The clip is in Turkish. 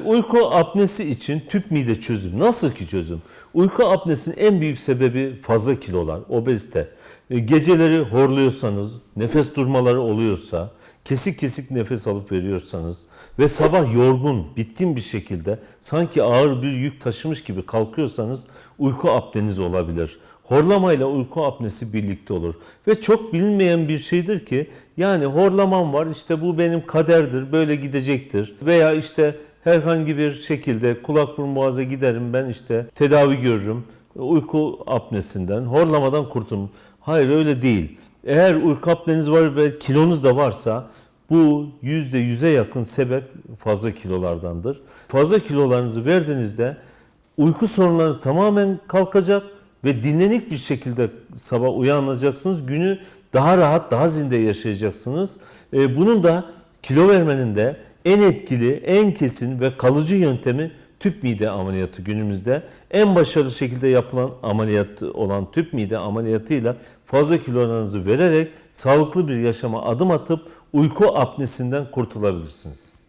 Uyku apnesi için tüp mide çözüm. Nasıl ki çözüm? Uyku apnesinin en büyük sebebi fazla kilolar, obezite. E, Geceleri horluyorsanız, nefes durmaları oluyorsa, kesik kesik nefes alıp veriyorsanız ve sabah yorgun, bitkin bir şekilde sanki ağır bir yük taşımış gibi kalkıyorsanız uyku apneniz olabilir. Horlamayla uyku apnesi birlikte olur. Ve çok bilinmeyen bir şeydir ki yani horlamam var işte bu benim kaderdir böyle gidecektir. Veya işte herhangi bir şekilde kulak burun boğaza giderim ben işte tedavi görürüm. Uyku apnesinden, horlamadan kurtulurum. Hayır öyle değil. Eğer uyku apneniz var ve kilonuz da varsa bu %100'e yakın sebep fazla kilolardandır. Fazla kilolarınızı verdiğinizde uyku sorunlarınız tamamen kalkacak ve dinlenik bir şekilde sabah uyanacaksınız. Günü daha rahat, daha zinde yaşayacaksınız. Ee, bunun da kilo vermenin de en etkili, en kesin ve kalıcı yöntemi tüp mide ameliyatı günümüzde. En başarılı şekilde yapılan ameliyat olan tüp mide ameliyatıyla fazla kilolarınızı vererek sağlıklı bir yaşama adım atıp uyku apnesinden kurtulabilirsiniz.